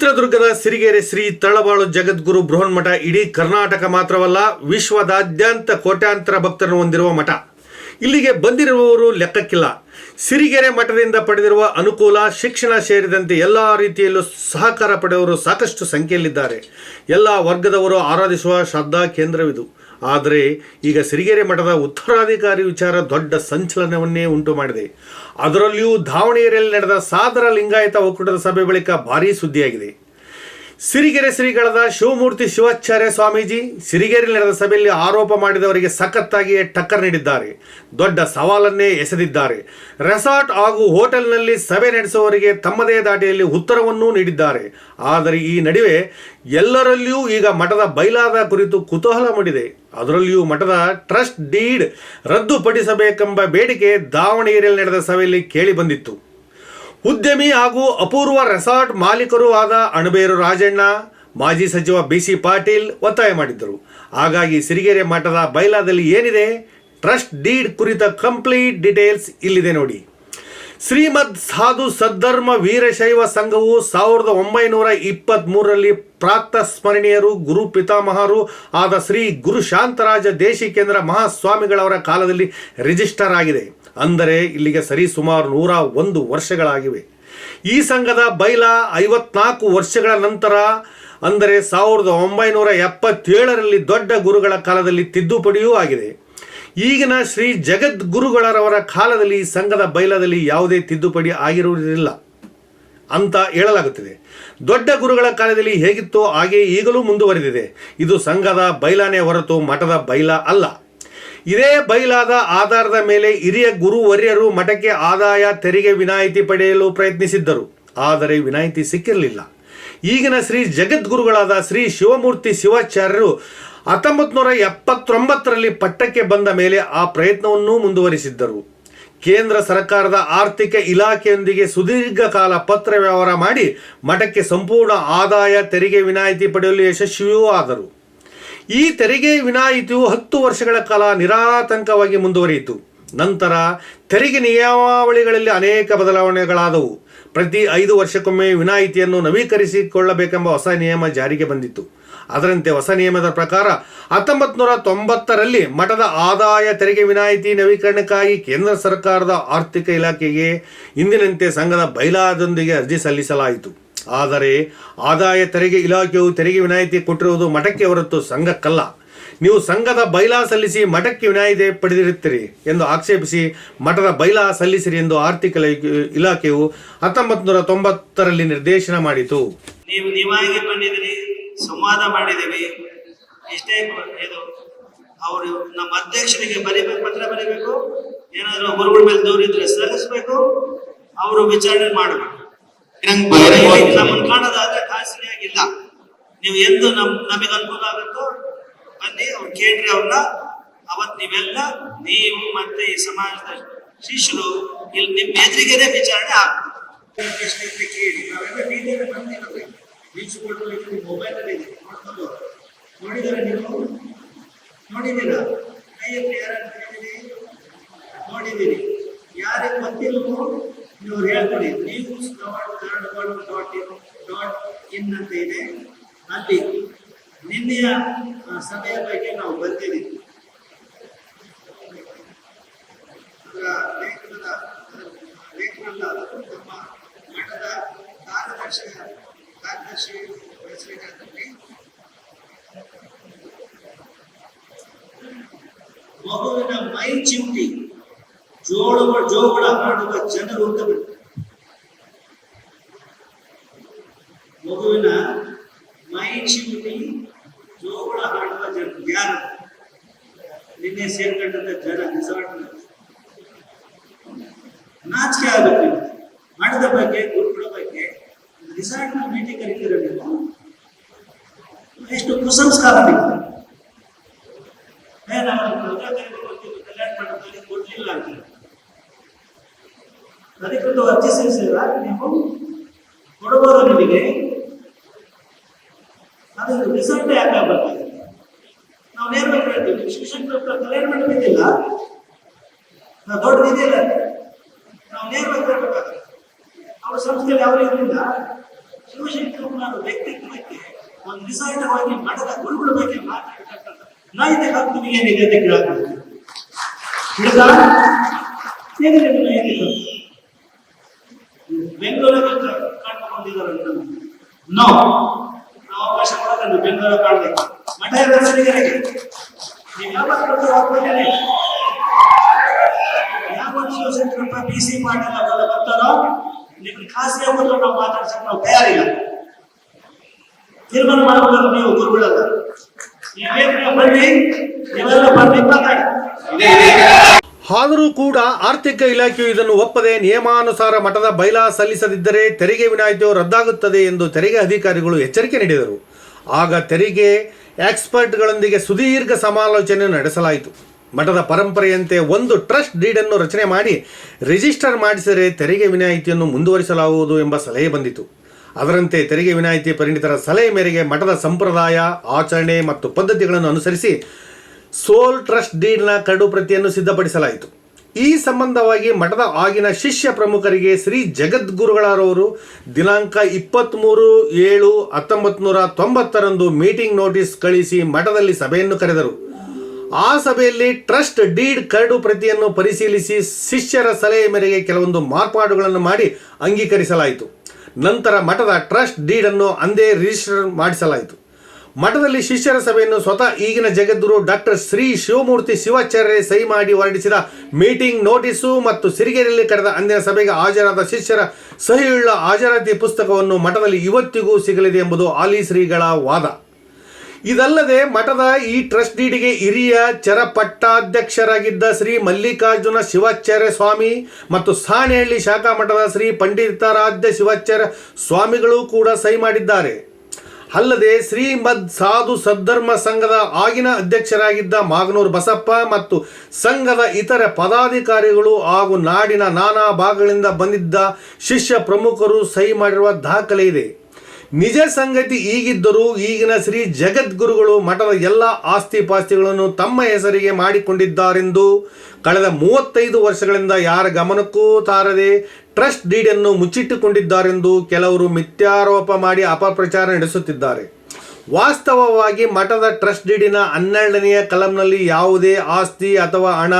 ಚಿತ್ರದುರ್ಗದ ಸಿರಿಗೆರೆ ಶ್ರೀ ತಳಬಾಳು ಜಗದ್ಗುರು ಬೃಹನ್ಮಠ ಇಡೀ ಕರ್ನಾಟಕ ಮಾತ್ರವಲ್ಲ, ವಿಶ್ವದಾದ್ಯಂತ ಕೋಟ್ಯಾಂತರ ಭಕ್ತರನ್ನು ಹೊಂದಿರುವ ಮಠ. ಇಲ್ಲಿಗೆ ಬಂದಿರುವವರು ಲೆಕ್ಕಕ್ಕಿಲ್ಲ. ಸಿರಿಗೆರೆ ಮಠದಿಂದ ಪಡೆದಿರುವ ಅನುಕೂಲ, ಶಿಕ್ಷಣ ಸೇರಿದಂತೆ ಎಲ್ಲ ರೀತಿಯಲ್ಲೂ ಸಹಕಾರ ಪಡೆಯವರು ಸಾಕಷ್ಟು ಸಂಖ್ಯೆಯಲ್ಲಿದ್ದಾರೆ. ಎಲ್ಲ ವರ್ಗದವರು ಆರಾಧಿಸುವ ಶ್ರದ್ಧಾ ಕೇಂದ್ರವಿದು. ಆದರೆ ಈಗ ಸಿರಿಗೆರೆ ಮಠದ ಉತ್ತರಾಧಿಕಾರಿ ವಿಚಾರ ದೊಡ್ಡ ಸಂಚಲನವನ್ನೇ ಉಂಟು ಮಾಡಿದೆ. ಅದರಲ್ಲಿಯೂ ದಾವಣಗೆರೆಯಲ್ಲಿ ನಡೆದ ಸಾದರ ಲಿಂಗಾಯತ ಒಕ್ಕೂಟದ ಸಭೆ ಬಳಿಕ ಭಾರೀ ಸುದ್ದಿಯಾಗಿದೆ. ಸಿರಿಗೆರೆ ಶ್ರೀಗಳದ ಶಿವಮೂರ್ತಿ ಶಿವಾಚಾರ್ಯ ಸ್ವಾಮೀಜಿ ಸಿರಿಗೆರೆಯಲ್ಲಿ ನಡೆದ ಸಭೆಯಲ್ಲಿ ಆರೋಪ ಮಾಡಿದವರಿಗೆ ಸಖತ್ತಾಗಿಯೇ ಟಕ್ಕರ್ ನೀಡಿದ್ದಾರೆ. ದೊಡ್ಡ ಸವಾಲನ್ನೇ ಎಸೆದಿದ್ದಾರೆ. ರೆಸಾರ್ಟ್ ಹಾಗೂ ಹೋಟೆಲ್ನಲ್ಲಿ ಸಭೆ ನಡೆಸುವವರಿಗೆ ತಮ್ಮದೇ ದಾಟಿಯಲ್ಲಿ ಉತ್ತರವನ್ನೂ ನೀಡಿದ್ದಾರೆ. ಆದರೆ ಈ ನಡುವೆ ಎಲ್ಲರಲ್ಲಿಯೂ ಈಗ ಮಠದ ಬೈಲಾದ ಕುರಿತು ಕುತೂಹಲ ಮೂಡಿದೆ. ಅದರಲ್ಲಿಯೂ ಮಠದ ಟ್ರಸ್ಟ್ ಡೀಡ್ ರದ್ದುಪಡಿಸಬೇಕೆಂಬ ಬೇಡಿಕೆ ದಾವಣಗೆರೆಯಲ್ಲಿ ನಡೆದ ಸಭೆಯಲ್ಲಿ ಕೇಳಿ ಬಂದಿತ್ತು. ಉದ್ಯಮಿ ಹಾಗೂ ಅಪೂರ್ವ ರೆಸಾರ್ಟ್ ಮಾಲೀಕರು ಆದ ಅಣಬೇರು ರಾಜಣ್ಣ, ಮಾಜಿ ಸಚಿವ ಬಿ ಸಿ ಪಾಟೀಲ್ ಒತ್ತಾಯ ಮಾಡಿದ್ದರು. ಹಾಗಾಗಿ ಸಿರಿಗೆರೆ ಮಠದ ಬೈಲಾದಲ್ಲಿ ಏನಿದೆ? ಟ್ರಸ್ಟ್ ಡೀಡ್ ಕುರಿತ ಕಂಪ್ಲೀಟ್ ಡೀಟೇಲ್ಸ್ ಇಲ್ಲಿದೆ ನೋಡಿ. ಶ್ರೀಮದ್ ಸಾಧು ಸದ್ಧರ್ಮ ವೀರಶೈವ ಸಂಘವು ಸಾವಿರದ ಒಂಬೈನೂರ ಇಪ್ಪತ್ತ್ಮೂರರಲ್ಲಿ ಪ್ರಾಕ್ತ ಸ್ಮರಣೀಯರು ಗುರು ಪಿತಾಮಹರು ಆದ ಶ್ರೀ ಗುರು ಶಾಂತರಾಜ ದೇಶಿಕೇಂದ್ರ ಮಹಾಸ್ವಾಮಿಗಳವರ ಕಾಲದಲ್ಲಿ ರಿಜಿಸ್ಟರ್ ಆಗಿದೆ. ಅಂದರೆ ಇಲ್ಲಿಗೆ ಸರಿ ಸುಮಾರು ನೂರ ಒಂದು ವರ್ಷಗಳಾಗಿವೆ. ಈ ಸಂಘದ ಬೈಲ ಐವತ್ನಾಲ್ಕು ವರ್ಷಗಳ ನಂತರ, ಅಂದರೆ ಸಾವಿರದ ಒಂಬೈನೂರ ಎಪ್ಪತ್ತೇಳರಲ್ಲಿ ದೊಡ್ಡ ಗುರುಗಳ ಕಾಲದಲ್ಲಿ ತಿದ್ದುಪಡಿಯೂ ಆಗಿದೆ. ಈಗಿನ ಶ್ರೀ ಜಗದ್ಗುರುಗಳರವರ ಕಾಲದಲ್ಲಿ ಈ ಸಂಘದ ಬೈಲದಲ್ಲಿ ಯಾವುದೇ ತಿದ್ದುಪಡಿ ಆಗಿರುವುದಿಲ್ಲ ಅಂತ ಹೇಳಲಾಗುತ್ತಿದೆ. ದೊಡ್ಡ ಗುರುಗಳ ಕಾಲದಲ್ಲಿ ಹೇಗಿತ್ತೋ ಹಾಗೆ ಈಗಲೂ ಮುಂದುವರೆದಿದೆ. ಇದು ಸಂಘದ ಬೈಲಾನೇ ಹೊರತು ಮಠದ ಬೈಲ ಅಲ್ಲ. ಇದೇ ಬಯಲಾದ ಆಧಾರದ ಮೇಲೆ ಹಿರಿಯ ಗುರುವರ್ಯರು ಮಠಕ್ಕೆ ಆದಾಯ, ತೆರಿಗೆ ವಿನಾಯಿತಿ ಪಡೆಯಲು ಪ್ರಯತ್ನಿಸಿದ್ದರು. ಆದರೆ ವಿನಾಯಿತಿ ಸಿಕ್ಕಿರಲಿಲ್ಲ. ಈಗಿನ ಶ್ರೀ ಜಗದ್ಗುರುಗಳಾದ ಶ್ರೀ ಶಿವಮೂರ್ತಿ ಶಿವಾಚಾರ್ಯರು ಹತ್ತೊಂಬತ್ತು ನೂರ ಎಪ್ಪತ್ತೊಂಬತ್ತರಲ್ಲಿ ಪಟ್ಟಕ್ಕೆ ಬಂದ ಮೇಲೆ ಆ ಪ್ರಯತ್ನವನ್ನೂ ಮುಂದುವರಿಸಿದ್ದರು. ಕೇಂದ್ರ ಸರ್ಕಾರದ ಆರ್ಥಿಕ ಇಲಾಖೆಯೊಂದಿಗೆ ಸುದೀರ್ಘ ಕಾಲ ಪತ್ರ ವ್ಯವಹಾರ ಮಾಡಿ ಮಠಕ್ಕೆ ಸಂಪೂರ್ಣ ಆದಾಯ, ತೆರಿಗೆ ವಿನಾಯಿತಿ ಪಡೆಯಲು ಯಶಸ್ವಿಯೂ ಆದರು. ಈ ತೆರಿಗೆ ವಿನಾಯಿತಿಯು ಹತ್ತು ವರ್ಷಗಳ ಕಾಲ ನಿರಾತಂಕವಾಗಿ ಮುಂದುವರಿಯಿತು. ನಂತರ ತೆರಿಗೆ ನಿಯಮಾವಳಿಗಳಲ್ಲಿ ಅನೇಕ ಬದಲಾವಣೆಗಳಾದವು. ಪ್ರತಿ ಐದು ವರ್ಷಕ್ಕೊಮ್ಮೆ ವಿನಾಯಿತಿಯನ್ನು ನವೀಕರಿಸಿಕೊಳ್ಳಬೇಕೆಂಬ ಹೊಸ ನಿಯಮ ಜಾರಿಗೆ ಬಂದಿತ್ತು. ಅದರಂತೆ ಹೊಸ ನಿಯಮದ ಪ್ರಕಾರ ಹತ್ತೊಂಬತ್ತು ನೂರ ತೊಂಬತ್ತರಲ್ಲಿ ಮಠದ ಆದಾಯ ತೆರಿಗೆ ವಿನಾಯಿತಿ ನವೀಕರಣಕ್ಕಾಗಿ ಕೇಂದ್ರ ಸರ್ಕಾರದ ಆರ್ಥಿಕ ಇಲಾಖೆಗೆ ಇಂದಿನಂತೆ ಸಂಘದ ಬೈಲಾದೊಂದಿಗೆ ಅರ್ಜಿ ಸಲ್ಲಿಸಲಾಯಿತು. ಆದರೆ ಆದಾಯ ತೆರಿಗೆ ಇಲಾಖೆಯು ತೆರಿಗೆ ವಿನಾಯಿತಿ ಕೊಟ್ಟಿರುವುದು ಮಠಕ್ಕೆ ಹೊರತು ಸಂಘಕ್ಕಲ್ಲ. ನೀವು ಸಂಘದ ಬೈಲಾ ಸಲ್ಲಿಸಿ ಮಠಕ್ಕೆ ವಿನಾಯಿತಿ ಪಡೆದಿರುತ್ತೀರಿ ಎಂದು ಆಕ್ಷೇಪಿಸಿ ಮಠದ ಬೈಲಾ ಸಲ್ಲಿಸಿರಿ ಎಂದು ಆರ್ಥಿಕ ಇಲಾಖೆಯು ಹತ್ತೊಂಬತ್ತು ನೂರ ತೊಂಬತ್ತರಲ್ಲಿ ನಿರ್ದೇಶನ ಮಾಡಿತು. ನೀವು ನೀವಾಗಿ ಬಂದಿದ್ದೀರಿ, ಸಂವಾದ ಮಾಡಿದ್ದೀವಿ ಇಷ್ಟೇ ಇದು, ಅವರು ನಮ್ಮ ಅಧ್ಯಕ್ಷರಿಗೆ ಬರೀಬೇಕು, ಪತ್ರ ಬರೀಬೇಕು, ಏನಾದರೂ ಗುರುಗಳ ಮೇಲೆ ದೂರಿದ್ರೆ ಸಲ್ಲಿಸ್ಬೇಕು, ಅವರು ವಿಚಾರಣೆ ಮಾಡಬೇಕು. ನಮ್ಮನ್ನು ಕಾಣೋದಾದ್ರೆ ಖಾಸಗಿಯಾಗಿಲ್ಲ. ನೀವು ಎಂದು ನಮ್ ನಮಗೆ ಅನುಕೂಲ ಆಗುತ್ತೋ ಬನ್ನಿ ಅವ್ರು ಕೇಳ್ರಿ ಅವ್ರನ್ನ ಅವತ್ ನೀವೆಲ್ಲ ನೀವು ಮತ್ತೆ ಈ ಸಮಾಜದ ಶಿಷ್ಯರು ಇಲ್ಲಿ ನಿಮ್ಮ ಎದುರಿಗೆನೆ ವಿಚಾರಣೆ ಆಗ್ತದೆ ಕೇಳಿ ನಾವೆಲ್ಲ ಬೀದಿಯಲ್ಲಿ ಬಂದಿರೋದು ಬೀಚ್ಗಳು ಮೊಬೈಲ್ ಅಲ್ಲಿ ಇದೆ ನೋಡ್ಕೊಂಡು ನೋಡಿದರೆ ನೀವು ನೋಡಿದ್ದೀರಾ ಕೈಯಲ್ಲಿ ಯಾರು ನೋಡಿದ್ದೀರಿ ಯಾರಿಗೆ ಗೊತ್ತಿಲ್ಲವೋ ನೀವು ಹೇಳ್ಕೊಡಿ news dot Kannada dot in dot in ಅಂತ ಇದೆ. ಅಲ್ಲಿ ನಿನ್ನೆಯ ಸಭೆಯ ಬಗ್ಗೆ ನಾವು ಅದರ ಲೇಖನದ ಮಗುವಿನ ಮೈ ಚಿಮಟಿ ಜೋಳುವ ಜೋಗುಳ ಹಾಡುವ ಜನರು ಅಂತ ಬಿಟ್ಟು ಮಗುವಿನ ಮೈ ಚಿಮಟಿ ಜೋಗುಳ ಹಾಡುವ ಜನ ಯಾರು ನಿನ್ನೆ ಸೇರ್ಕೊಂಡಂತ ಜನ ರೆಸಾರ್ಟ್ ನಾಚಿಕೆ ಆಗುತ್ತೆ ನಿಮ್ಗೆ. ಮಠದ ಬಗ್ಗೆ ಗುರುಗಳ ಬಗ್ಗೆ ರಿಸಾರ್ಟ್ನ ಮೀಟಿಂಗ್ ಕರೀತೀರ ನೀವು ಎಷ್ಟು ಕುಸಂಸ್ಕಾರ ನಿಮ್ಗೆ ಏ, ನಾವು ಪ್ರಜಾಕರಿಗೆ ಕೊಡ್ತೀವಿ, ಕಲ್ಯಾಣ ಮಂಟಪದಲ್ಲಿ ಕೊಡ್ಲಿಲ್ಲ ಅಂತ ಅದಕ್ಕೊಂದು ಅರ್ಜಿ ಸಲ್ಲಿಸಿದ್ರ ನೀವು ಕೊಡಬಹುದು ನಿಮಗೆ ಅದು ರಿಸಲ್ಟ್ ಯಾಕೆ ಆಗ್ಬೇಕಾಗಿದೆ ನಾವು ನೇರವಾಗಿ ಹೇಳ್ತೀವಿ? ಶಿಕ್ಷಣ ಕಲ್ಯಾಣ ಇದೆಯಲ್ಲ ನಾವು ದೊಡ್ಡದಿದೆಯಲ್ಲ ನಾವು ನೇರವಾಗಿ ಹೇಳ್ಬೇಕಾಗುತ್ತೆ ಅವ್ರ ಸಂಸ್ಥೆಯಲ್ಲಿ ಯಾವ ಇರಲಿಲ್ಲ? ಶಿವಶಂಕರ ವ್ಯಕ್ತಿತ್ವಕ್ಕೆ ಒಂದು ನಿಸಾಯಿತವಾಗಿ ಮಠದ ಗುರುಗಳ ಬಗ್ಗೆ ಮಾತಾಡ್ತಕ್ಕಂಥ ನೈತಿಕ ಹಕ್ಕು ನಿಮಗೆ ಏನಿದೆ ಅಂತ ಬೆಂಗಳೂರಲ್ಲಿ ಕರ್ಕೊಂಡು ಬಂದಿದ್ದಾರೆ ನೋ ನಾವು ಮಠ ನೀವು ಖಾಸಗಿ ನಾವು ನಾವು ತಯಾರಿಲ್ಲ. ತೀರ್ಮಾನ ಮಾಡಬಹುದು ನೀವು, ಗುರುಗಳಲ್ಲ. ನೀವೇನು ಬನ್ನಿ? ನೀವೆಲ್ಲ ಬನ್ನಿ, ಮಾತಾಡಿ. ಆದರೂ ಕೂಡ ಆರ್ಥಿಕ ಇಲಾಖೆಯು ಇದನ್ನು ಒಪ್ಪದೆ ನಿಯಮಾನುಸಾರ ಮಠದ ಬೈಲಾ ಸಲ್ಲಿಸದಿದ್ದರೆ ತೆರಿಗೆ ವಿನಾಯಿತಿಯು ರದ್ದಾಗುತ್ತದೆ ಎಂದು ತೆರಿಗೆ ಅಧಿಕಾರಿಗಳು ಎಚ್ಚರಿಕೆ ನೀಡಿದರು. ಆಗ ತೆರಿಗೆ ಎಕ್ಸ್ಪರ್ಟ್ಗಳೊಂದಿಗೆ ಸುದೀರ್ಘ ಸಮಾಲೋಚನೆ ನಡೆಸಲಾಯಿತು. ಮಠದ ಪರಂಪರೆಯಂತೆ ಒಂದು ಟ್ರಸ್ಟ್ ಡೀಡನ್ನು ರಚನೆ ಮಾಡಿ ರಿಜಿಸ್ಟರ್ ಮಾಡಿಸಿದರೆ ತೆರಿಗೆ ವಿನಾಯಿತಿಯನ್ನು ಮುಂದುವರಿಸಲಾಗುವುದು ಎಂಬ ಸಲಹೆ ಬಂದಿತು. ಅದರಂತೆ ತೆರಿಗೆ ವಿನಾಯಿತಿ ಪರಿಣಿತರ ಸಲಹೆ ಮೇರೆಗೆ ಮಠದ ಸಂಪ್ರದಾಯ, ಆಚರಣೆ ಮತ್ತು ಪದ್ಧತಿಗಳನ್ನು ಅನುಸರಿಸಿ ಸೋಲ್ ಟ್ರಸ್ಟ್ ಡೀಡ್ನ ಕರಡು ಪ್ರತಿಯನ್ನು ಸಿದ್ಧಪಡಿಸಲಾಯಿತು. ಈ ಸಂಬಂಧವಾಗಿ ಮಠದ ಆಗಿನ ಶಿಷ್ಯ ಪ್ರಮುಖರಿಗೆ ಶ್ರೀ ಜಗದ್ಗುರುಗಳರವರು ದಿನಾಂಕ ಇಪ್ಪತ್ತ್ಮೂರು ಏಳು ಹತ್ತೊಂಬತ್ತು ನೂರ ತೊಂಬತ್ತರಂದು ಮೀಟಿಂಗ್ ನೋಟಿಸ್ ಕಳಿಸಿ ಮಠದಲ್ಲಿ ಸಭೆಯನ್ನು ಕರೆದರು. ಆ ಸಭೆಯಲ್ಲಿ ಟ್ರಸ್ಟ್ ಡೀಡ್ ಕರಡು ಪ್ರತಿಯನ್ನು ಪರಿಶೀಲಿಸಿ ಶಿಷ್ಯರ ಸಲಹೆ ಮೇರೆಗೆ ಕೆಲವೊಂದು ಮಾರ್ಪಾಡುಗಳನ್ನು ಮಾಡಿ ಅಂಗೀಕರಿಸಲಾಯಿತು. ನಂತರ ಮಠದ ಟ್ರಸ್ಟ್ ಡೀಡನ್ನು ಅಂದೇ ರಿಜಿಸ್ಟರ್ ಮಾಡಿಸಲಾಯಿತು. ಮಠದಲ್ಲಿ ಶಿಷ್ಯರ ಸಭೆಯನ್ನು ಸ್ವತಃ ಈಗಿನ ಜಗದ್ಗುರು ಡಾಕ್ಟರ್ ಶ್ರೀ ಶಿವಮೂರ್ತಿ ಶಿವಾಚಾರ್ಯ ಸಹಿ ಮಾಡಿ ಹೊರಡಿಸಿದ ಮೀಟಿಂಗ್ ನೋಟಿಸು ಮತ್ತು ಸಿರಿಗೆರೆಯಲ್ಲಿ ಕರೆದ ಅಂದಿನ ಸಭೆಗೆ ಹಾಜರಾದ ಶಿಷ್ಯರ ಸಹಿಯುಳ್ಳ ಹಾಜರಾತಿ ಪುಸ್ತಕವನ್ನು ಮಠದಲ್ಲಿ ಇವತ್ತಿಗೂ ಸಿಗಲಿದೆ ಎಂಬುದು ಆಲಿ ಶ್ರೀಗಳ ವಾದ. ಇದಲ್ಲದೆ ಮಠದ ಈ ಟ್ರಸ್ಟ್ ಡೀಡಿಗೆ ಹಿರಿಯ ಚರಪಟ್ಟಾಧ್ಯಕ್ಷರಾಗಿದ್ದ ಶ್ರೀ ಮಲ್ಲಿಕಾರ್ಜುನ ಶಿವಾಚಾರ್ಯ ಸ್ವಾಮಿ ಮತ್ತು ಸಾಣೆಹಳ್ಳಿ ಶಾಖಾ ಮಠದ ಶ್ರೀ ಪಂಡಿತಾರಾಧ್ಯ ಶಿವಾಚಾರ್ಯ ಸ್ವಾಮಿಗಳು ಕೂಡ ಸಹಿ ಮಾಡಿದ್ದಾರೆ. ಅಲ್ಲದೆ ಶ್ರೀಮದ್ ಸಾಧು ಸದ್ಧರ್ಮ ಸಂಘದ ಆಗಿನ ಅಧ್ಯಕ್ಷರಾಗಿದ್ದ ಮಾಗನೂರು ಬಸಪ್ಪ ಮತ್ತು ಸಂಘದ ಇತರ ಪದಾಧಿಕಾರಿಗಳು ಹಾಗೂ ನಾಡಿನ ನಾನಾ ಭಾಗಗಳಿಂದ ಬಂದಿದ್ದ ಶಿಷ್ಯ ಪ್ರಮುಖರು ಸಹಿ ಮಾಡಿರುವ ದಾಖಲೆ ಇದೆ. ನಿಜ ಸಂಗತಿ ಈಗಿದ್ದರೂ ಈಗಿನ ಶ್ರೀ ಜಗದ್ಗುರುಗಳು ಮಠದ ಎಲ್ಲ ಆಸ್ತಿ ಪಾಸ್ತಿಗಳನ್ನು ತಮ್ಮ ಹೆಸರಿಗೆ ಮಾಡಿಕೊಂಡಿದ್ದಾರೆಂದು ಕಳೆದ ಮೂವತ್ತೈದು ವರ್ಷಗಳಿಂದ ಯಾರ ಗಮನಕ್ಕೂ ತಾರದೆ ಟ್ರಸ್ಟ್ ಡೀಡನ್ನು ಮುಚ್ಚಿಟ್ಟುಕೊಂಡಿದ್ದಾರೆಂದು ಕೆಲವರು ಮಿಥ್ಯಾರೋಪ ಮಾಡಿ ಅಪಪ್ರಚಾರ ನಡೆಸುತ್ತಿದ್ದಾರೆ. ವಾಸ್ತವವಾಗಿ ಮಠದ ಟ್ರಸ್ಟ್ ಡೀಡಿನ ಹನ್ನೆರಡನೆಯ ಕಲಂನಲ್ಲಿ ಯಾವುದೇ ಆಸ್ತಿ ಅಥವಾ ಹಣ,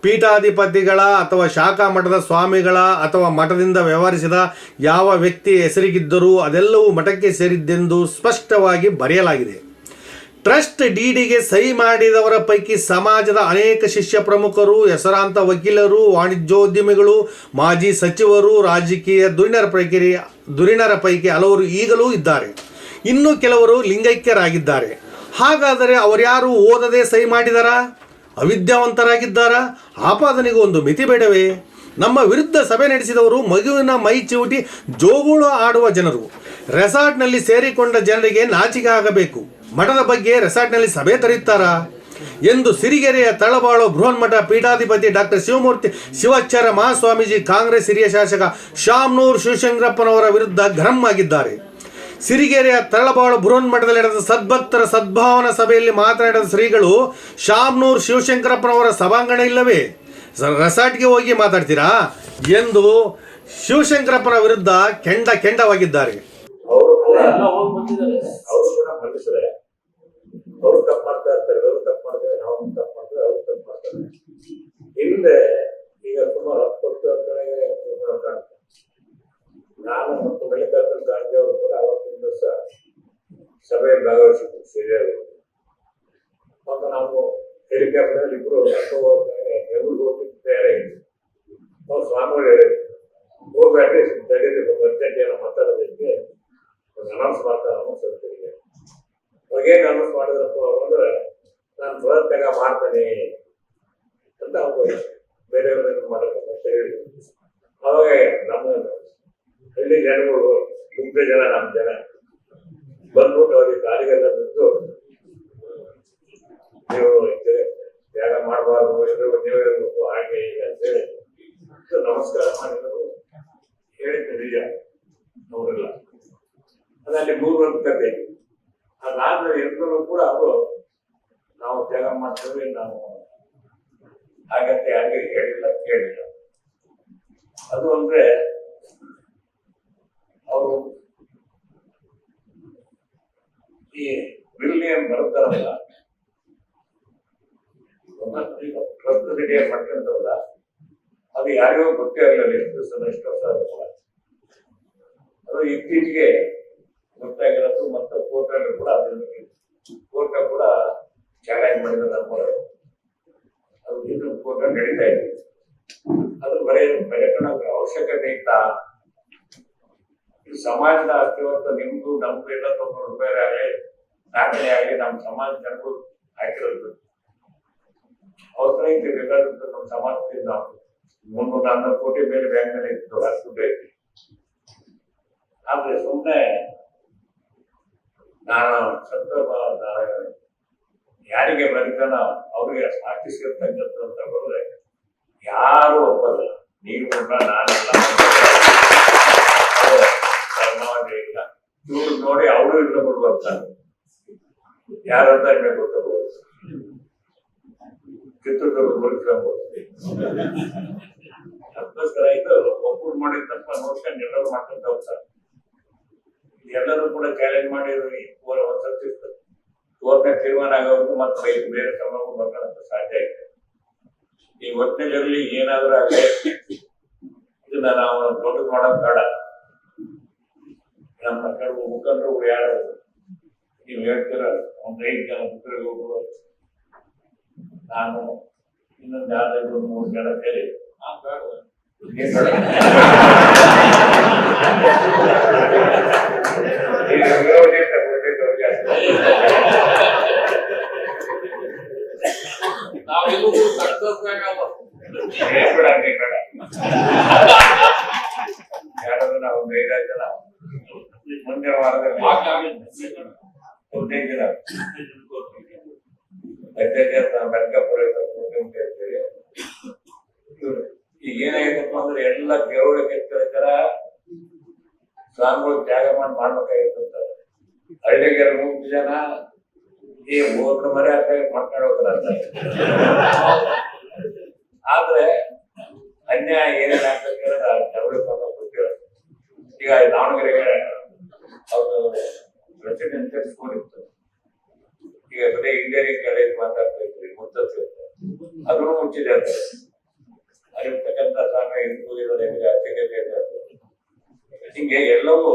ಪೀಠಾಧಿಪತಿಗಳ ಅಥವಾ ಶಾಖಾ ಮಠದ ಸ್ವಾಮಿಗಳ ಅಥವಾ ಮಠದಿಂದ ವ್ಯವಹರಿಸಿದ ಯಾವ ವ್ಯಕ್ತಿ ಹೆಸರಿಗಿದ್ದರೂ ಅದೆಲ್ಲವೂ ಮಠಕ್ಕೆ ಸೇರಿದ್ದೆಂದು ಸ್ಪಷ್ಟವಾಗಿ ಬರೆಯಲಾಗಿದೆ. ಟ್ರಸ್ಟ್ ಡಿಡಿಗೆ ಸಹಿ ಮಾಡಿದವರ ಪೈಕಿ ಸಮಾಜದ ಅನೇಕ ಶಿಷ್ಯ ಪ್ರಮುಖರು, ಹೆಸರಾಂತ ವಕೀಲರು, ವಾಣಿಜ್ಯೋದ್ಯಮಿಗಳು, ಮಾಜಿ ಸಚಿವರು, ರಾಜಕೀಯ ದುರಿಣರ ಪೈಕಿ ದುರಿಣರ ಪೈಕಿ ಹಲವರು ಈಗಲೂ ಇದ್ದಾರೆ. ಇನ್ನು ಕೆಲವರು ಲಿಂಗೈಕ್ಯರಾಗಿದ್ದಾರೆ. ಹಾಗಾದರೆ ಅವರ್ಯಾರು ಓದದೆ ಸಹಿ ಮಾಡಿದಾರಾ? ಅವಿದ್ಯಾವಂತರಾಗಿದ್ದಾರಾ? ಆಪಾದನೆಗೂ ಒಂದು ಮಿತಿ ಬೇಡವೇ? ನಮ್ಮ ವಿರುದ್ಧ ಸಭೆ ನಡೆಸಿದವರು ಮಗುವಿನ ಮೈ ಚಿವುಟಿ ಜೋಗುಳು ಆಡುವ ಜನರು. ರೆಸಾರ್ಟ್ನಲ್ಲಿ ಸೇರಿಕೊಂಡ ಜನರಿಗೆ ನಾಚಿಕೆ ಆಗಬೇಕು. ಮಠದ ಬಗ್ಗೆ ರೆಸಾರ್ಟ್ನಲ್ಲಿ ಸಭೆ ತೆರೆಯುತ್ತಾರಾ? ಎಂದು ಸಿರಿಗೆರೆಯ ತಳಬಾಳು ಬೃಹನ್ಮಠ ಪೀಠಾಧಿಪತಿ ಡಾಕ್ಟರ್ ಶಿವಮೂರ್ತಿ ಶಿವಾಚಾರ್ಯ ಮಹಾಸ್ವಾಮೀಜಿ ಕಾಂಗ್ರೆಸ್ ಹಿರಿಯ ಶಾಸಕ ಶಾಮ್ನೂರ್ ಶಿವಶಂಕರಪ್ಪನವರ ವಿರುದ್ಧ ಗರಂ ಆಗಿದ್ದಾರೆ. ಸಿರಿಗೆರೆಯ ತರಳಬಾಳು ಬೃಹನ್ಮಠದಲ್ಲಿ ನಡೆದ ಸದ್ಭಕ್ತರ ಸದ್ಭಾವನಾ ಸಭೆಯಲ್ಲಿ ಮಾತನಾಡಿದ ಶ್ರೀಗಳು, ಶಾಮ್ನೂರ್ ಶಿವಶಂಕರಪ್ಪನವರ ಸಭಾಂಗಣ ಇಲ್ಲವೇ? ರೆಸಾರ್ಟ್ಗೆ ಹೋಗಿ ಮಾತಾಡ್ತೀರಾ? ಎಂದು ಶಿವಶಂಕರಪ್ಪನ ವಿರುದ್ಧ ಕೆಂಡ ಕೆಂಡವಾಗಿದ್ದಾರೆ ಅವರು ಕೂಡ ಅವರು ಕೂಡ ಮನುಷ್ಯರೇ ಅವರು ತಪ್ಪು ಮಾಡ್ತಾ ಇರ್ತಾರೆ ಇವರು ತಪ್ಪು ಮಾಡ್ತಾರೆ ನಾವು ತಪ್ಪು ಮಾಡ್ತಾರೆ ಅವರು ತಪ್ಪು ಮಾಡ್ತಾರೆ ಹಿಂದೆ ಈಗ ಸುಮಾರು ಹತ್ತು ಕಾಣ್ತಾರೆ ನಾನು ಮತ್ತು ಮಲ್ಲಿಕಾರ್ಜುನ ಖಾರ್ಗೆ ಅವರು ಕೂಡ ಅವತ್ತಿನ ದಿವಸ ಸಭೆಯಲ್ಲಿ ಭಾಗವಹಿಸಿದ್ರು ಸಿರಿಯರು ಮತ್ತು ನಾವು ಹೆಲಿಕಾಪ್ಟರ್ ಇಬ್ರು ಬೆಂಗಳೂರು ಹೋಗಿ ತಯಾರಾಗಿದ್ವಿ ನಾವು ಸ್ವಾಮಿಗಳು ಹೇಳಿದ್ರು ಹೋಗ್ಬೇಡ್ರಿ ತಡೀರಿ ಮಾತಾಡೋದಕ್ಕೆ ಅನೌನ್ಸ್ ಮಾಡ್ತಾರೆ ಅನೌನ್ಸ್ ಅಂತಿರಿಗೆ ಅವಾಗ ಏನು ಅನೌನ್ಸ್ ಮಾಡಿದ್ರಪ್ಪ ಅಂದ್ರೆ, ನಾನು ಬರೋತ್ತಾಗ ಮಾಡ್ತೇನೆ. ಅಂತ ಅವ್ರು ಬೇರೆಯವ್ರನ್ನ ಮಾಡಬೇಕು ಅಂತ ಹೇಳಿ. ಅವಾಗ ನಮ್ಮ ಹಳ್ಳಿ ಜನಗಳು ಗುಂಪೆ ಜನ ನಮ್ಮ ಜನ, ಬಂದ್ಬಿಟ್ಟು ಅವ್ರಿಗೆ ಕಾಲಿಗೆಲ್ಲ ಬಿದ್ದು ನೀವು ತ್ಯಾಗ ಮಾಡಬಾರ್ದು ನೀವೇ ಇರಬೇಕು, ಹಾಗೆ ಹೀಗೆ ಅಂತೇಳಿ ನಮಸ್ಕಾರ ಮಾಡಿದ್ರು ಹೇಳಿದ್ದು ನಿಜ, ಅವರೆಲ್ಲ. ಅದರಲ್ಲಿ ಮೂರು ಕತೆ. ಅದಾದ್ಮೇಲೆ ಎಲ್ಲರೂ ಕೂಡ ಅವರು, ನಾವು ತ್ಯಾಗ ಮಾಡ್ತೇವೆ, ನಾವು ಹಾಗಂತೆ ಯಾರಿಗೆ ಹೇಳಿಲ್ಲ, ಕೇಳಿಲ್ಲ. ಅದು ಅಂದ್ರೆ ಅವರು ಈ ಏನ್ ಬರ್ತಾರಲ್ಲ ಪ್ರಸ್ತುತಿಗೆ ಏನ್ ಮಾಡ್ಕೊಂತಾರಲ್ಲ ಅದು ಯಾರಿಗೂ ಗೊತ್ತೇ ಇರಲಿಲ್ಲ ಎಷ್ಟು ಸಲ ಎಷ್ಟು ಅದು ಇತ್ತೀಚೆಗೆ ಗೊತ್ತಾಗಿರೋದು ಮತ್ತು ಕೋರ್ಟಲ್ಲಿ ಕೂಡ ಅದನ್ನ ಕೋರ್ಟ್ ಕೂಡ ಚಾಲೆಂಜ್ ಮಾಡಿದ ನಮ್ಮ ಅದು ಇನ್ನು ಕೋರ್ಟ್ ನಡೀತಾ ಇದೆ ಅದು ಬರೀ ಪರ್ಯಟನ ಅವಶ್ಯಕತೆ ಈ ಸಮಾಜದ ಅಸ್ತಿವಂತ ಹೊರತು ನಿಮ್ದು, ನಮ್ದು ಎಲ್ಲ ತೊಂಬತ್ತು ರೂಪಾಯಿ ಆಗಲಿ ದಾಖಲೆ ಆಗಲಿ ನಮ್ಮ ಸಮಾಜ ಜನಗಳು ಹಾಕಿರೋದು. ಅವಸರ ಐತಿ ಬೇಕಾದಂತ ನಮ್ಮ ಸಮಾಜದಿಂದ ಮುನ್ನೂರ ನಾನ್ನೂರು ಕೋಟಿ ಮೇಲೆ ಬ್ಯಾಂಕ್ನಲ್ಲಿ ಇತ್ತು ಅಷ್ಟು ಬೇಕು ಆದ್ರೆ ಸುಮ್ಮನೆ ನಾನು ಸಂತರ್ಭ ನಾನು ಯಾರಿಗೆ ಬರೀತಾನ ಅವ್ರಿಗೆ ಹಾಕಿಸಿರ್ತಕ್ಕಂಥ ಅಂತ ಬರದೆ ಯಾರು ಒಪ್ಪಲ್ಲ. ನೀವು ನಾನೆಲ್ಲ. ಇಲ್ಲ. ಇವ್ರು ನೋಡಿ ಅವರು ಇನ್ನೊಬ್ಬರು ಬರ್ತಾರೆ ಯಾರಂತ ನಿಮಗೆ ಗೊತ್ತಾಗ್ಬೋದು. ಚಿತ್ರದುರ್ಗ ಬರೀಸ್ಕೊಂಡು ಅದಕ್ಕೋಸ್ಕರ ಇದು ಒಬ್ಬರು ಮಾಡಿದ ತಪ್ಪ ನೋಡ್ಕೊಂಡು ಎಲ್ಲರೂ ಮಾಡ್ಕೊಂತ ಹೋಗ್ತಾರೆ ಎಲ್ಲರೂ ಕೂಡ ಚಾಲೆಂಜ್ ಈ ಒಂದು ಸರ್ತಿ ಕೋರ್ಟ್ನ ತೀರ್ಮಾನ ಆಗೋದು ಮತ್ತೆ ಬೇರೆ ಬೇರೆ ಕ್ರಮಗಳು ಬರ್ಕೊಳ್ಳೋಕೆ ಸಾಧ್ಯ ಆಯ್ತು ಈ ಒಟ್ಟಿನಲ್ಲಿ ಏನಾದ್ರೂ ಆಗಲಿ ಇದನ್ನ ನಾವು ದೊಡ್ಡದು ಮಾಡೋದು ಬೇಡ. ನಮ್ಮ ಕೆಲವು ಮುಖಂಡರು ಯಾರು? ನೀವು ಹೇಳ್ತೀರ ಒಂದ್ ಐದು ಜನ ಹೋಗುವ ನಾನು ಇನ್ನೊಂದು ಯಾವ್ದಾದ್ರು ಮೂರು ಜನ ಸೇರಿ. ಆ, ಬೇಡ. ಏನ್ ಬೇಡ? ಈಗ ವಿರೋಧಿ ಅಂತ ಕೊಟ್ಟಿದ್ದವ್ರಿಗೆ ಅಷ್ಟೇ. ನಾವೆಲ್ಲೂ ಸಕ್ಸಸ್ ಆಗಲ್ಲ ಏನ್ ಬೇಡ ನೀನ್ ಬೇಡ ಯಾರಾದ್ರೂ ನಾವು ಒಂದು ಐದಾರು ಜನ ಮುಂದಿನ ವಾರದಲ್ಲಿ ಹದಿನೈದು ಜನ ಹದಿನೈದು ಜನ ನಾವು ಬೆಳಗಾಪುರ ಇರ್ತೀವಿ ಇವ್ರು ಈಗ ಏನಾಗೈತಪ್ಪ ಅಂದ್ರೆ ಎಲ್ಲ ದೇವರ ಕೆತ್ತಿರ ಸ್ವಾಮಿಗಳು ತ್ಯಾಗ ಮಾಡಿ ಮಾಡ್ಬೇಕಾಗಿತ್ತಂತ ಹಳ್ಳಿಗೆ ಮೂರು ಜನ ಈ ಮೂರು ಮನೆ ಅಂತ ಮಾಡ್ಕೊಂಡು ಹೋಗ್ತಾರೆ. ಆದ್ರೆ ಅನ್ಯಾಯ ಏನೇನ್ ಆಗ್ತದೆ ಡಬಲ್ ಪಾಪ ಗೊತ್ತಿಲ್ಲ. ಈಗ ದಾವಣಗೆರೆಗೆ ಅವರು ರೆಸಿಡೆನ್ಸಿಯಲ್ ಸ್ಕೂಲ್ ಇತ್ತು ಈಗ ಬರೀ ಇಂಜಿನಿಯರಿಂಗ್ ಕಾಲೇಜ್ ಮಾತಾಡ್ತಾ ಇದ್ರಿ ಮುತ್ತತ್ತು ಅದನ್ನು ಮುಚ್ಚಿದೆ ಅಂತ. ಅಲ್ಲಿರ್ತಕ್ಕಂಥ ಸ್ವಾಮಿ ಹಿಂದೂಗಿರೋದು ಹೆಂಗೆ ಅತಿಗತಿ ಹಿಂಗೆ ಎಲ್ಲವೂ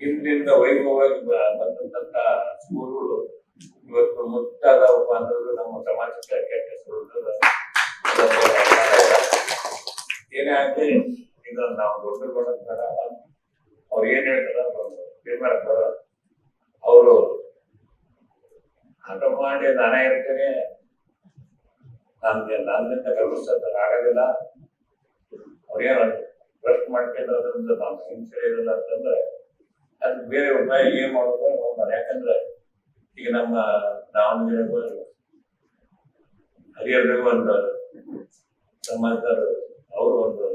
ಹಿಂದಿನಿಂದ ವೈಭವವಾಗಿ ಬಂದಂತ ಸ್ಕೂಲ್ಗಳು ಇವತ್ತು ಮುತ್ತಾದವಪ್ಪ ಅನ್ನೋದು ನಮ್ಮ ಸಮಾಜಕ್ಕೆ ಕೆಟ್ಟ ಏನೇ ಆಗಲಿ ಈಗ ನಾವು ದೊಡ್ಡ ಬೇಡ ಅವ್ರು ಏನ್ ಹೇಳ್ತಾರ ಅವರು ಹಠ ಮಾಡಿ ನಾನೇ ಇರ್ತೇನೆ. ನನ್ಗೆ ನನ್ನಿಂದ ಗರ್ವಿಸೋದಕ್ಕೆ ಆಗೋದಿಲ್ಲ. ಅವ್ರೇನು ಟ್ರಸ್ಟ್ ಮಾಡ್ಕೊಂಡು ಅದರಿಂದ ನಾವು ಹಿಂಸೆ ಇರಲ್ಲ ಅಂತಂದ್ರೆ, ಅದು ಬೇರೆ ಉಪಾಯ ಏನ್ ಮಾಡೋದು ಯಾಕಂದ್ರೆ ಈಗ ನಮ್ಮ ದಾವಣಗೆರೆಗೂ ಹರಿಹರರಿಗೂ ಒಂದು ಸಮಾಜದವರು ಅವರು ಒಂದು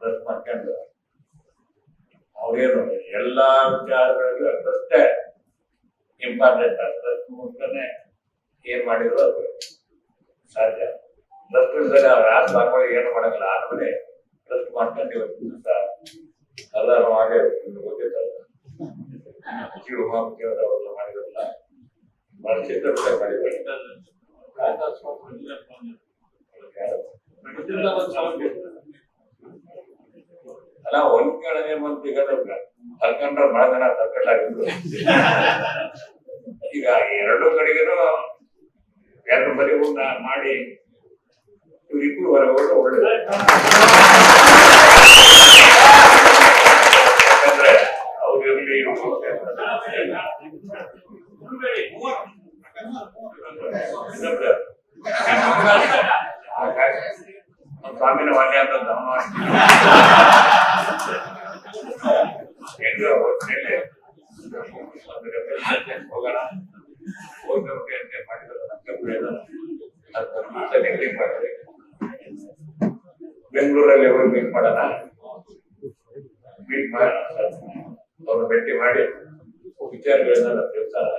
ಟ್ರಸ್ಟ್ ಮಾಡ್ಕೊಂಡು ಅವ್ರೇನು ಎಲ್ಲಾ ವಿಚಾರಗಳಿಗೂ ಅಷ್ಟೇ ಇಂಪಾರ್ಟೆಂಟ್ ಅಷ್ಟು ಮೂಲಕನೇ ಏನ್ ಮಾಡಿದ್ರು ಅದು ಸಾಧ್ಯ. ಟ್ರಸ್ಟ್ ಅವ್ರ ಆಸ್ ಭಾಗವಾಗಿ ಏನು ಮಾಡಂಗಿಲ್ಲ ಆದ್ಮೇಲೆ ಟ್ರಸ್ಟ್ ಮಾಡ್ಕೊಂಡು ಇವತ್ತು ದಿವಸ ಎಲ್ಲರೂ ಮಾಡಿ ಗೊತ್ತಿದ್ದಲ್ಲ ಜೀವ ಉಮಾಪತಿಯವರೆಲ್ಲ ಮಾಡಿದ್ರಲ್ಲ ಬಹಳ ಚಿತ್ರ ಮಾಡಿದ್ದಾರೆ ಯಾರು? ಅಲ್ಲ, ಒಂದ್ ಕಡೆ ಮಂತ್ ಈಗ ತರ್ಕೊಂಡ್ರೆ ಬಹಳ ಜನ ಈಗ ಎರಡು ಕಡೆಗೂ ಎರಡು ಬರಿ ಊಟ ಮಾಡಿ ಇವ್ರಿಬ್ರು ಹೊರಗೋದ್ರೆ ಒಳ್ಳೆ ಯಾಕಂದ್ರೆ ಅವ್ರು ಇರ್ಲಿ, ಇವ್ರು ಇನ್ನೊಬ್ರು ಹಾಗಾಗಿ ನಮ್ಮ ಸ್ವಾಮಿನ ವಾಲ್ಯ ಅಂತ ಅವನು ಹೆಂಗ ಒಟ್ಟಿನಲ್ಲಿ ಒಂದು representation ಹೋಗೋಣ ಹೋಗ್ಬೇಕು ಅಂತ ಮಾಡಿದ್ರು ನಮ್ಗೆ ಬಿಡೋದು ಅದು ನೆಗ್ಲೆಕ್ಟ್ ಮಾಡಿದ್ರೆ ಬೆಂಗಳೂರಲ್ಲಿ ಹೋಗಿ ಮೀಟ್ ಮಾಡೋಣ ಮೀಟ್ ಮಾಡೋಣ ಅವ್ರನ್ನ ಭೇಟಿ ಮಾಡಿ ವಿಚಾರಗಳನ್ನ ತಿಳಿಸ್ತಾರೆ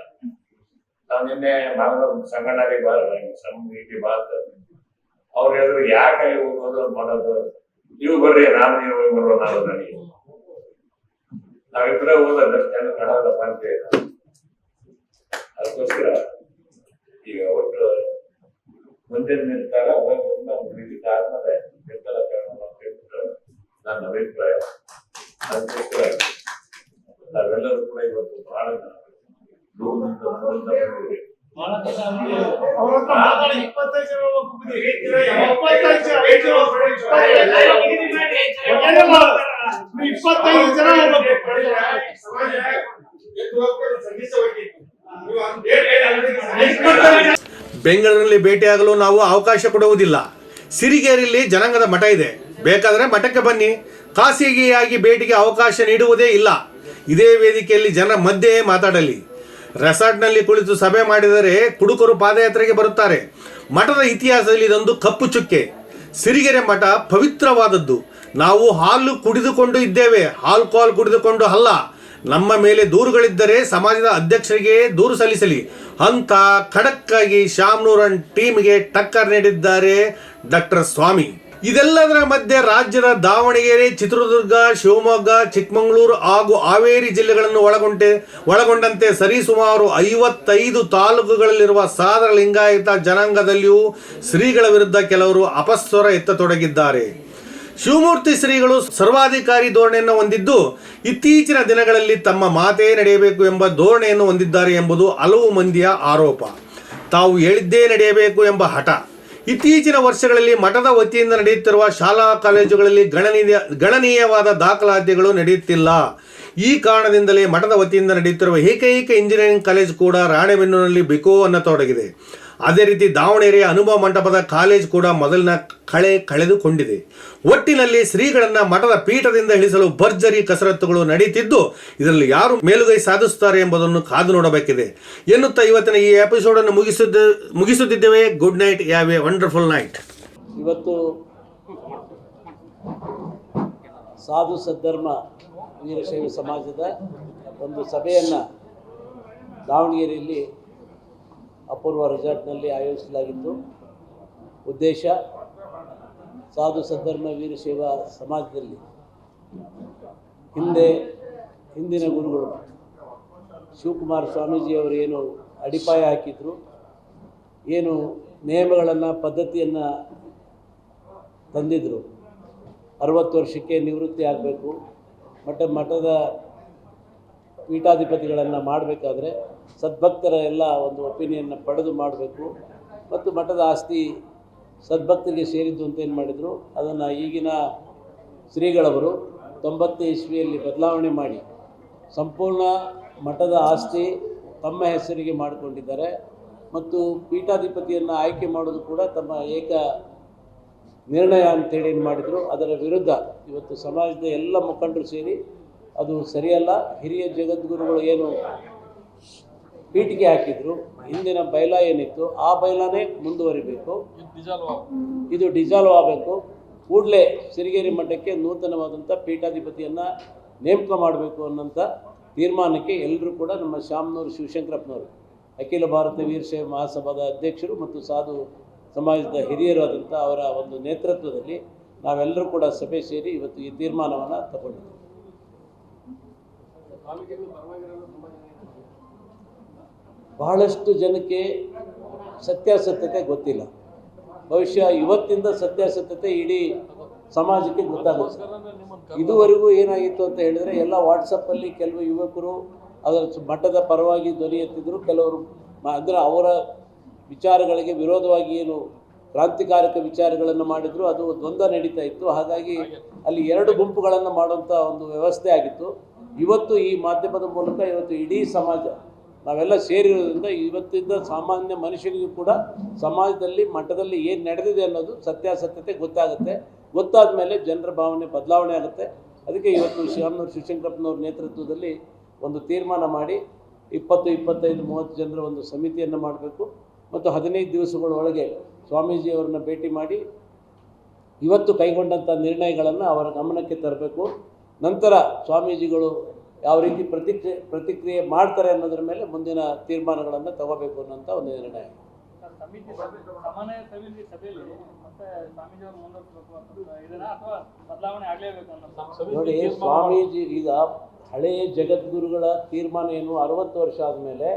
ನಾವು ನಿನ್ನೆ ಮಂಗಳೂರು ಸಂಘಟನೆ ಬಾ ಸಂಗೀತಿ ಬಾತ್ ಅವ್ರ ಹೇಳಿದ್ರು ಯಾಕೆ ಹೋಗೋದು ಮಾಡೋದು. ನೀವು ಬರ್ರಿ, ನಾನು ನೀವು ಬರೋ ನಾನು ನನಗೆ. ನಾವಿಬ್ಬರೇ ಹೋದ್ರೆ ಜನ ಕಾಣೋದಪ್ಪ ಅಂತ ಅದಕ್ಕೋಸ್ಕರ ಈಗ ಒಟ್ಟು ಮುಂದಿನ ನಿರ್ಧಾರ ಮುಗಿದ ಆದ್ಮೇಲೆ ಹೇಳ್ಬಿಟ್ಟು ನನ್ನ ಅಭಿಪ್ರಾಯ. ಅದಕ್ಕೋಸ್ಕರ ನಾವೆಲ್ಲರೂ ಕೂಡ ಇವತ್ತು ಬಹಳ ಇಪ್ಪತ್ತೈದು ಜನ ಬೆಂಗಳೂರಲ್ಲಿ ಭೇಟಿಯಾಗಲು ನಾವು ಅವಕಾಶ ಕೊಡುವುದಿಲ್ಲ. ಸಿರಿಗೇರಿಯಲ್ಲಿ ಜನಾಂಗದ ಮಠ ಇದೆ. ಬೇಕಾದರೆ ಮಠಕ್ಕೆ ಬನ್ನಿ. ಖಾಸಗಿಯಾಗಿ ಭೇಟಿಗೆ ಅವಕಾಶ ನೀಡುವುದೇ ಇಲ್ಲ. ಇದೇ ವೇದಿಕೆಯಲ್ಲಿ ಜನರ ಮಧ್ಯೆ ಮಾತಾಡಲಿ. ರೆಸಾರ್ಟ್ನಲ್ಲಿ ಕುಳಿತು ಸಭೆ ಮಾಡಿದರೆ ಕುಡುಕರು ಪಾದಯಾತ್ರೆಗೆ ಬರುತ್ತಾರೆ. ಮಠದ ಇತಿಹಾಸದಲ್ಲಿ ಇದೊಂದು ಕಪ್ಪು ಚುಕ್ಕೆ. ಸಿರಿಗೆರೆ ಮಠ ಪವಿತ್ರವಾದದ್ದು. ನಾವು ಹಾಲು ಕುಡಿದುಕೊಂಡು ಇದ್ದೇವೆ. ಆಲ್ಕೋಹಾಲ್ ಕುಡಿದುಕೊಂಡು ಅಲ್ಲ. ನಮ್ಮ ಮೇಲೆ ದೂರುಗಳಿದ್ದರೆ ಸಮಾಜದ ಅಧ್ಯಕ್ಷರಿಗೆ ದೂರು ಸಲ್ಲಿಸಲಿ. ಅಂತ ಖಡಕ್ಕಾಗಿ ಶ್ಯಾಮ್ನೂರನ್ ಟೀಮ್ಗೆ ಟಕ್ಕರ್ ನೀಡಿದ್ದಾರೆ ಡಾಕ್ಟರ್ ಸ್ವಾಮಿ. ಇದೆಲ್ಲದರ ಮಧ್ಯೆ ರಾಜ್ಯದ ದಾವಣಗೆರೆ, ಚಿತ್ರದುರ್ಗ, ಶಿವಮೊಗ್ಗ, ಚಿಕ್ಕಮಗಳೂರು ಹಾಗೂ ಹಾವೇರಿ ಜಿಲ್ಲೆಗಳನ್ನು ಒಳಗೊಂಡೆ ಒಳಗೊಂಡಂತೆ ಸರಿಸುಮಾರು ಐವತ್ತೈದು ತಾಲೂಕುಗಳಲ್ಲಿರುವ ಸಾದರ ಲಿಂಗಾಯತ ಜನಾಂಗದಲ್ಲಿಯೂ ಶ್ರೀಗಳ ವಿರುದ್ಧ ಕೆಲವರು ಅಪಸ್ವರ ಎತ್ತತೊಡಗಿದ್ದಾರೆ. ಶಿವಮೂರ್ತಿ ಶ್ರೀಗಳು ಸರ್ವಾಧಿಕಾರಿ ಧೋರಣೆಯನ್ನು ಹೊಂದಿದ್ದು, ಇತ್ತೀಚಿನ ದಿನಗಳಲ್ಲಿ ತಮ್ಮ ಮಾತೇ ನಡೆಯಬೇಕು ಎಂಬ ಧೋರಣೆಯನ್ನು ಹೊಂದಿದ್ದಾರೆ ಎಂಬುದು ಹಲವು ಮಂದಿಯ ಆರೋಪ. ತಾವು ಹೇಳಿದ್ದೇ ನಡೆಯಬೇಕು ಎಂಬ ಹಠ. ಇತ್ತೀಚಿನ ವರ್ಷಗಳಲ್ಲಿ ಮಠದ ವತಿಯಿಂದ ನಡೆಯುತ್ತಿರುವ ಶಾಲಾ ಕಾಲೇಜುಗಳಲ್ಲಿ ಗಣನೀಯ ಗಣನೀಯವಾದ ದಾಖಲಾತಿಗಳು ನಡೆಯುತ್ತಿಲ್ಲ. ಈ ಕಾರಣದಿಂದಲೇ ಮಠದ ವತಿಯಿಂದ ನಡೆಯುತ್ತಿರುವ ಏಕೈಕ ಇಂಜಿನಿಯರಿಂಗ್ ಕಾಲೇಜು ಕೂಡ ರಾಣೆಬೆನ್ನೂರಿನಲ್ಲಿ ಬಿಕೋ ಅನ್ನತೊಡಗಿದೆ. ಅದೇ ರೀತಿ ದಾವಣಗೆರೆ ಅನುಭವ ಮಂಟಪದ ಕಾಲೇಜು ಕೂಡ ಮೊದಲಿನ ಕಳೆ ಕಳೆದುಕೊಂಡಿದೆ. ಒಟ್ಟಿನಲ್ಲಿ ಶ್ರೀಗಳನ್ನ ಮಠದ ಪೀಠದಿಂದ ಇಳಿಸಲು ಭರ್ಜರಿ ಕಸರತ್ತುಗಳು ನಡೆಯುತ್ತಿದ್ದು, ಇದರಲ್ಲಿ ಯಾರು ಮೇಲುಗೈ ಸಾಧಿಸುತ್ತಾರೆ ಎಂಬುದನ್ನು ಕಾದು ನೋಡಬೇಕಿದೆ. ಎನ್ನುತ್ತಾ ಇವತ್ತಿನ ಈ ಎಪಿಸೋಡನ್ನು ಮುಗಿಸುತ್ತ ಮುಗಿಸುತ್ತಿದ್ದೇವೆ. ಗುಡ್ ನೈಟ್ ಯಾವ್ ಎ ವಂಡರ್ಫುಲ್ ನೈಟ್ ಇವತ್ತು ಸಾಧು ಸದ್ಧರ್ಮ ವೀರಶೈವ ಸಮಾಜದ ಒಂದು ಸಭೆಯನ್ನು ದಾವಣಗೆರೆಯಲ್ಲಿ ಅಪೂರ್ವ ರೆಸಾರ್ಟ್ನಲ್ಲಿ ಆಯೋಜಿಸಲಾಗಿತ್ತು. ಉದ್ದೇಶ, ಸಾಧು ಸದ್ಧರ್ಮ ವೀರಶೈವ ಸಮಾಜದಲ್ಲಿ. ಹಿಂದೆ ಹಿಂದಿನ ಗುರುಗಳು ಶಿವಕುಮಾರ ಸ್ವಾಮೀಜಿಯವರು ಏನು ಅಡಿಪಾಯ ಹಾಕಿದ್ರು, ಏನು ನಿಯಮಗಳನ್ನು, ಪದ್ಧತಿಯನ್ನು ತಂದಿದ್ದರು ಅರವತ್ತು ವರ್ಷಕ್ಕೆ ನಿವೃತ್ತಿ ಆಗಬೇಕು. ಮಠ ಮಠದ ಪೀಠಾಧಿಪತಿಗಳನ್ನು ಮಾಡಬೇಕಾದ್ರೆ ಸದ್ಭಕ್ತರ ಎಲ್ಲ ಒಂದು ಒಪಿನಿಯನ್ನ ಪಡೆದು ಮಾಡಬೇಕು. ಮತ್ತು ಮಠದ ಆಸ್ತಿ ಸದ್ಭಕ್ತರಿಗೆ ಸೇರಿದ್ದು ಅಂತ ಏನು ಮಾಡಿದರು? ಅದನ್ನು ಈಗಿನ ಶ್ರೀಗಳವರು ತೊಂಬತ್ತೇ ಇಸ್ವಿಯಲ್ಲಿ ಬದಲಾವಣೆ ಮಾಡಿ ಸಂಪೂರ್ಣ ಮಠದ ಆಸ್ತಿ ತಮ್ಮ ಹೆಸರಿಗೆ ಮಾಡಿಕೊಂಡಿದ್ದಾರೆ. ಮತ್ತು ಪೀಠಾಧಿಪತಿಯನ್ನು ಆಯ್ಕೆ ಮಾಡೋದು ಕೂಡ ತಮ್ಮ ಏಕ ನಿರ್ಣಯ ಅಂತೇಳಿ ಏನು ಮಾಡಿದರು? ಅದರ ವಿರುದ್ಧ ಇವತ್ತು ಸಮಾಜದ ಎಲ್ಲ ಮುಖಂಡರು ಸೇರಿ ಅದು ಸರಿಯಲ್ಲ. ಹಿರಿಯ ಜಗದ್ಗುರುಗಳು ಏನು ಪೀಠಿಗೆ ಹಾಕಿದ್ರು ಹಿಂದಿನ ಬೈಲ ಏನಿತ್ತು ಆ ಬೈಲಾನೇ ಮುಂದುವರಿಬೇಕು. ಇದು ಡಿಸಾಲ್ವ್ ಆಗಬೇಕು ಕೂಡಲೇ ಸಿರಿಗೇರಿ ಮಠಕ್ಕೆ ನೂತನವಾದಂಥ ಪೀಠಾಧಿಪತಿಯನ್ನು ನೇಮಕ ಮಾಡಬೇಕು ಅನ್ನೋಂಥ ತೀರ್ಮಾನಕ್ಕೆ ಎಲ್ಲರೂ ಕೂಡ ನಮ್ಮ ಶ್ಯಾಮ್ನೂರು ಶಿವಶಂಕರಪ್ಪನವರು ಅಖಿಲ ಭಾರತ ವೀರಶೈವ ಮಹಾಸಭಾದ ಅಧ್ಯಕ್ಷರು ಮತ್ತು ಸಾಧು ಸಮಾಜದ ಹಿರಿಯರಾದಂಥ ಅವರ ಒಂದು ನೇತೃತ್ವದಲ್ಲಿ ನಾವೆಲ್ಲರೂ ಕೂಡ ಸಭೆ ಸೇರಿ ಇವತ್ತು ಈ ತೀರ್ಮಾನವನ್ನು ತಗೊಂಡಿದ್ದೀವಿ. ಬಹಳಷ್ಟು ಜನಕ್ಕೆ ಸತ್ಯಾಸತ್ಯತೆ ಗೊತ್ತಿಲ್ಲ. ಬಹುಶಃ ಇವತ್ತಿಂದ ಸತ್ಯಾಸತ್ಯತೆ ಇಡೀ ಸಮಾಜಕ್ಕೆ ಗೊತ್ತಾಗುತ್ತೆ. ಇದುವರೆಗೂ ಏನಾಗಿತ್ತು ಅಂತ ಹೇಳಿದರೆ ಎಲ್ಲ ವಾಟ್ಸಪ್ಪಲ್ಲಿ ಕೆಲವು ಯುವಕರು ಅದರ ಮಠದ ಪರವಾಗಿ ಧ್ವನಿ ಎತ್ತಿದ್ರು. ಕೆಲವರು ಅಂದರೆ ಅವರ ವಿಚಾರಗಳಿಗೆ ವಿರೋಧವಾಗಿ ಏನು ಕ್ರಾಂತಿಕಾರಕ ವಿಚಾರಗಳನ್ನು ಮಾಡಿದ್ರು. ಅದು ದ್ವಂದ್ವ ನಡೀತಾ ಇತ್ತು. ಹಾಗಾಗಿ ಅಲ್ಲಿ ಎರಡು ಗುಂಪುಗಳನ್ನು ಮಾಡುವಂಥ ಒಂದು ವ್ಯವಸ್ಥೆ ಆಗಿತ್ತು. ಇವತ್ತು ಈ ಮಾಧ್ಯಮದ ಮೂಲಕ ಇವತ್ತು ಇಡೀ ಸಮಾಜ ನಾವೆಲ್ಲ ಸೇರಿರೋದ್ರಿಂದ ಇವತ್ತಿಂದ ಸಾಮಾನ್ಯ ಮನುಷ್ಯನಿಗೂ ಕೂಡ ಸಮಾಜದಲ್ಲಿ ಮಠದಲ್ಲಿ ಏನು ನಡೆದಿದೆ ಅನ್ನೋದು ಸತ್ಯಾಸತ್ಯತೆ ಗೊತ್ತಾಗುತ್ತೆ. ಗೊತ್ತಾದ ಮೇಲೆ ಜನರ ಭಾವನೆ ಬದಲಾವಣೆ ಆಗುತ್ತೆ. ಅದಕ್ಕೆ ಇವತ್ತು ಶಿವನೂರು ಶಿವಶಂಕರಪ್ಪನವ್ರ ನೇತೃತ್ವದಲ್ಲಿ ಒಂದು ತೀರ್ಮಾನ ಮಾಡಿ, ಇಪ್ಪತ್ತು, ಇಪ್ಪತ್ತೈದು, ಮೂವತ್ತು ಜನರ ಒಂದು ಸಮಿತಿಯನ್ನು ಮಾಡಬೇಕು. ಮತ್ತು ಹದಿನೈದು ದಿವಸಗಳ ಒಳಗೆ ಸ್ವಾಮೀಜಿಯವರನ್ನ ಭೇಟಿ ಮಾಡಿ, ಇವತ್ತು ಕೈಗೊಂಡಂಥ ನಿರ್ಣಯಗಳನ್ನು ಅವರ ಗಮನಕ್ಕೆ ತರಬೇಕು. ನಂತರ ಸ್ವಾಮೀಜಿಗಳು ಯಾವ ರೀತಿ ಪ್ರತಿಕ್ರಿಯೆ ಪ್ರತಿಕ್ರಿಯೆ ಮಾಡ್ತಾರೆ ಅನ್ನೋದ್ರ ಮೇಲೆ ಮುಂದಿನ ತೀರ್ಮಾನಗಳನ್ನು ತಗೋಬೇಕು ಅನ್ನೋಂಥ ಒಂದು ನಿರ್ಣಯ. ನೋಡಿ ಸ್ವಾಮೀಜಿ ಈಗ ಹಳೆಯ ಜಗದ್ಗುರುಗಳ ತೀರ್ಮಾನ ಏನು ಅರವತ್ತು ವರ್ಷ ಆದಮೇಲೆ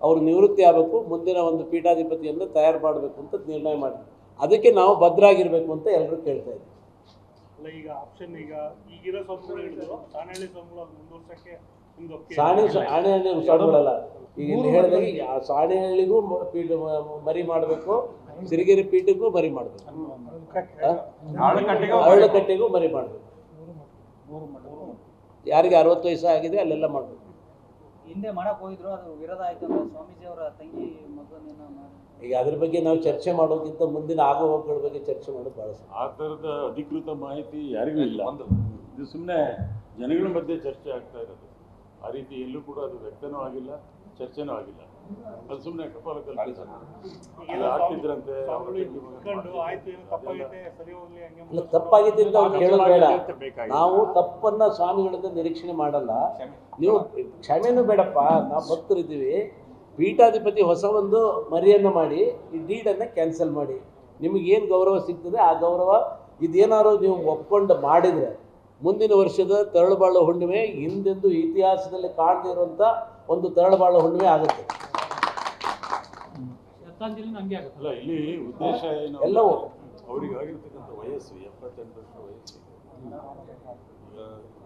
ಅವರು ನಿವೃತ್ತಿ ಆಗಬೇಕು ಮುಂದಿನ ಒಂದು ಪೀಠಾಧಿಪತಿಯನ್ನು ತಯಾರು ಮಾಡಬೇಕು ಅಂತ ನಿರ್ಣಯ ಮಾಡಿ ಅದಕ್ಕೆ ನಾವು ಭದ್ರಾಗಿರಬೇಕು ಅಂತ ಎಲ್ಲರೂ ಕೇಳ್ತಾ ಇದ್ದೀವಿ ಅಲ್ಲ ಈಗ ಆಪ್ಷನ್ ಈಗ ಈಗಿರೋ ಸ್ವಾಮಿಗಳು ಹೇಳಿದ್ರು ಸಾಣೆಹಳ್ಳಿ ಸ್ವಾಮಿಗಳು ಅದು ಮುಂದುವರ್ಸಕ್ಕೆ ನಿಮ್ದು ಒಪ್ಪಿಗೆ. ಸಾಣೆ ಸಾಣೆಹಳ್ಳಿ ಸ್ವಾಮಿಗಳಲ್ಲ ಈಗ ಹೇಳಿದಾಗ ಸಾಣೆಹಳ್ಳಿಗೂ ಪೀಠ ಮರಿ ಮಾಡಬೇಕು. ಸಿರಿಗೆರೆ ಪೀಠಕ್ಕೂ ಮರಿ ಮಾಡಬೇಕು. ಅರಳಕಟ್ಟೆಗೂ ಮರಿ ಮಾಡಬೇಕು. ಯಾರಿಗೆ ಅರವತ್ತು ವಯಸ್ಸು ಆಗಿದೆ ಅಲ್ಲೆಲ್ಲ ಮಾಡಬೇಕು. ಹಿಂದೆ ಮಾಡಕ್ ಹೋಗಿದ್ರು ಅದು ವಿರೋಧ ಆಯ್ತು ಅಂದ್ರೆ ಸ್ವಾಮೀಜಿ ಅವರ ತಂಗಿ ಮಗನೇನ ಮಾಡಿ ಈಗ ಅದ್ರ ಬಗ್ಗೆ ನಾವು ಚರ್ಚೆ ಮಾಡೋಕ್ಕಿಂತ ಮುಂದಿನ ಆಗೋ ಹೋಗುಗಳ ಬಗ್ಗೆ ಚರ್ಚೆ ಮಾಡೋದು ಭಾಳ ಸರಿ. ಆ ಥರದ ಅಧಿಕೃತ ಮಾಹಿತಿ ಯಾರಿಗೂ ಇಲ್ಲ. ಇದು ಸುಮ್ಮನೆ ಜನಗಳ ಮಧ್ಯೆ ಚರ್ಚೆ ಆಗ್ತಾ ಇರೋದು. ಆ ರೀತಿ ಎಲ್ಲೂ ಕೂಡ ಅದು ವ್ಯಕ್ತನೂ ಆಗಿಲ್ಲ ಚರ್ಚೆನೂ ಆಗಿಲ್ಲ. ಅದು ಸುಮ್ಮನೆ ಕಪಾಲ ಆಗ್ತಿದ್ರಂತೆ ಸರಿ ಹಂಗೆ ಅಲ್ಲ ಅಂತ ಅವ್ರು ಕೇಳೋದು ಬೇಡ. ನಾವು ತಪ್ಪನ್ನ ಸ್ವಾಮಿಗಳಿಂದ ನಿರೀಕ್ಷಣೆ ಮಾಡಲ್ಲ. ನೀವು ಕ್ಷಮೆನೂ ಬೇಡಪ್ಪ ನಾವು ಭಕ್ತರಿದ್ದೀವಿ. ಪೀಠಾಧಿಪತಿ ಹೊಸ ಒಂದು ಮರಿಯನ್ನು ಮಾಡಿ ಈ ಡೀಡನ್ನು ಕ್ಯಾನ್ಸಲ್ ಮಾಡಿ. ನಿಮಗೆ ಏನು ಗೌರವ ಸಿಗ್ತದೆ ಆ ಗೌರವ ಇದೇನಾದ್ರು ನೀವು ಒಪ್ಕೊಂಡು ಮಾಡಿದರೆ ಮುಂದಿನ ವರ್ಷದ ತರಳುಬಾಳು ಹುಣ್ಣಿಮೆ ಹಿಂದೆಂದು ಇತಿಹಾಸದಲ್ಲಿ ಕಾಣದೇ ಇರುವಂಥ ಒಂದು ತರಳುಬಾಳು ಹುಣ್ಣಿಮೆ ಆಗುತ್ತೆ. ಎಲ್ಲವೂ. ಅವರಿಗೆ ಆಗಿರ್ತಕ್ಕಂಥ ವಯಸ್ಸು ಎಪ್ಪತ್ತೆಂಟು ವರ್ಷ ವಯಸ್ಸು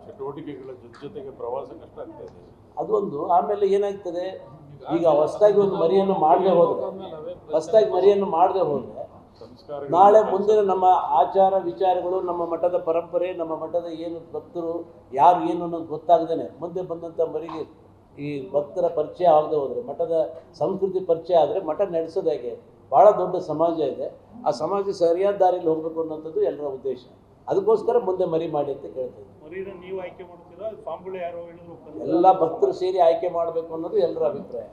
ಚಟುವಟಿಕೆಗಳ ಜೊತೆ ಜೊತೆಗೆ ಪ್ರವಾಸ ಕಷ್ಟ ಆಗ್ತಾ ಇದೆ. ಅದೊಂದು. ಆಮೇಲೆ ಏನಾಗ್ತದೆ ಈಗ ಹೊಸದಾಗಿ ಒಂದು ಮರಿಯನ್ನು ಮಾಡದೆ ಹೋದ್ರೆ, ಹೊಸದಾಗಿ ಮರಿಯನ್ನು ಮಾಡದೆ ಹೋದ್ರೆ, ನಾಳೆ ಮುಂದಿನ ನಮ್ಮ ಆಚಾರ ವಿಚಾರಗಳು, ನಮ್ಮ ಮಠದ ಪರಂಪರೆ, ನಮ್ಮ ಮಠದ ಏನು ಭಕ್ತರು, ಯಾರು ಏನು ಅನ್ನೋದು ಗೊತ್ತಾಗದೇನೆ. ಮುಂದೆ ಬಂದಂಥ ಮರಿಗೆ ಈ ಭಕ್ತರ ಪರಿಚಯ ಆಗದೆ ಹೋದರೆ, ಮಠದ ಸಂಸ್ಕೃತಿ ಪರಿಚಯ ಆದರೆ ಮಠ ನಡೆಸೋದಾಗೆ ಭಾಳ ದೊಡ್ಡ ಸಮಾಜ ಇದೆ. ಆ ಸಮಾಜ ಸರಿಯಾದ ದಾರಿಯಲ್ಲಿ ಹೋಗಬೇಕು ಅನ್ನೋಂಥದ್ದು ಎಲ್ಲರ ಉದ್ದೇಶ. ಅದಕ್ಕೋಸ್ಕರ ಮುಂದೆ ಮರಿ ಮಾಡಿ ಅಂತ ಕೇಳ್ತೀವಿ ಇದ್ದೀನಿ. ನೀವು ಆಯ್ಕೆ ಮಾಡ್ತೀರಾ? ಯಾರೋ. ಎಲ್ಲ ಭಕ್ತರು ಸೇರಿ ಆಯ್ಕೆ ಮಾಡಬೇಕು ಅನ್ನೋದು ಎಲ್ಲರ ಅಭಿಪ್ರಾಯ.